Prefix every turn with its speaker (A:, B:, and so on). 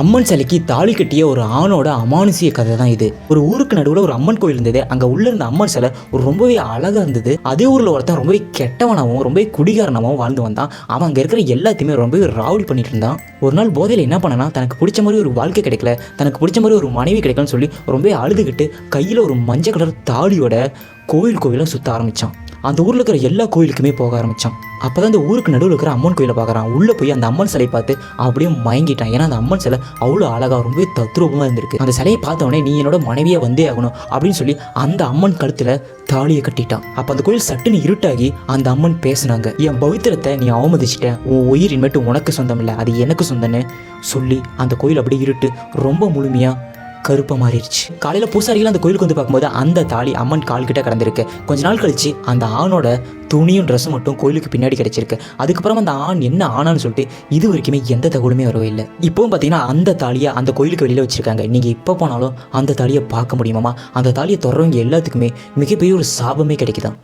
A: அம்மன் சிலைக்கு தாலி கட்டிய ஒரு ஆணோட அமானுஷிய கதை தான் இது. ஒரு ஊருக்கு நடுவில் ஒரு அம்மன் கோயில் இருந்தது. அங்கே உள்ள இருந்த அம்மன் சிலை ஒரு ரொம்பவே அழகாக இருந்தது. அதே ஊரில் ஒருத்தன் ரொம்பவே கெட்டவனாகவும் ரொம்பவே குடிகாரனாகவும் வாழ்ந்து வந்தான். அவன் அங்கே இருக்கிற எல்லாத்தையுமே ரொம்பவே ராவடி பண்ணிட்டு இருந்தான். ஒரு நாள் போதையில் என்ன பண்ணனா தனக்கு பிடிச்ச மாதிரி ஒரு வாழ்க்கை கிடைக்கல தனக்கு பிடிச்ச மாதிரி ஒரு மனைவி கிடைக்கலன்னு சொல்லி ரொம்பவே அழுதுகிட்டு கையில் ஒரு மஞ்சள் கலர் தாலியோட கோவில் கோவிலும் சுற்ற ஆரம்பித்தான் அந்த ஊரில் இருக்கிற எல்லா கோயிலுக்குமே போக ஆரம்பித்தான் அப்போ தான் அந்த ஊருக்கு நடுவில் இருக்கிற அம்மன் கோயிலை பார்க்குறான். உள்ளே போய் அந்த அம்மன் சிலையை பார்த்து அப்படியே மயங்கிட்டான். ஏன்னா அந்த அம்மன் சிலை அவ்வளோ அழகாக ரொம்பவே தத்ரூபமாக இருந்திருக்கு. அந்த சிலையை பார்த்தவொடனே நீ என்னோட மனைவியை வந்தே ஆகணும் அப்படின்னு சொல்லி அந்த அம்மன் கழுத்தில் தாலியை கட்டிட்டான். அப்போ அந்த கோயில் சட்டுன்னு இருட்டாகி அந்த அம்மன் பேசுனாங்க. என் பவித்திரத்தை நீ அவமதிச்சிட்ட. உன் உயிர் இனிமேட்டு உனக்கு சொந்தம் இல்லை. அது எனக்கு சொந்தம்னு சொல்லி அந்த கோயில் அப்படியே இருட்டு ரொம்ப முழுமையாக கருப்பாக மாறிடுச்சு. காலையில் பூசாரிகள் அந்த கோயிலுக்கு வந்து பார்க்கும்போது அந்த தாலி அம்மன் கால் கிட்ட கடந்திருக்கு. கொஞ்ச நாள் கழிச்சு அந்த ஆணோட துணியும் ட்ரெஸ்ஸும் மட்டும் கோயிலுக்கு பின்னாடி கிடைச்சிருக்கு. அதுக்கப்புறம் அந்த ஆண் என்ன ஆனான்னு சொல்லிட்டு இது வரைக்குமே எந்த தகவலுமே வரவே இல்லை. இப்போவும் பார்த்தீங்கன்னா அந்த தாலியை அந்த கோயிலுக்கு வெளியில் வச்சிருக்காங்க. நீங்கள் இப்போ போனாலும் அந்த தாலியை பார்க்க முடியுமாமா அந்த தாலியை தொடர்றவங்க எல்லாத்துக்குமே மிகப்பெரிய ஒரு சாபமே கிடைக்குதான்.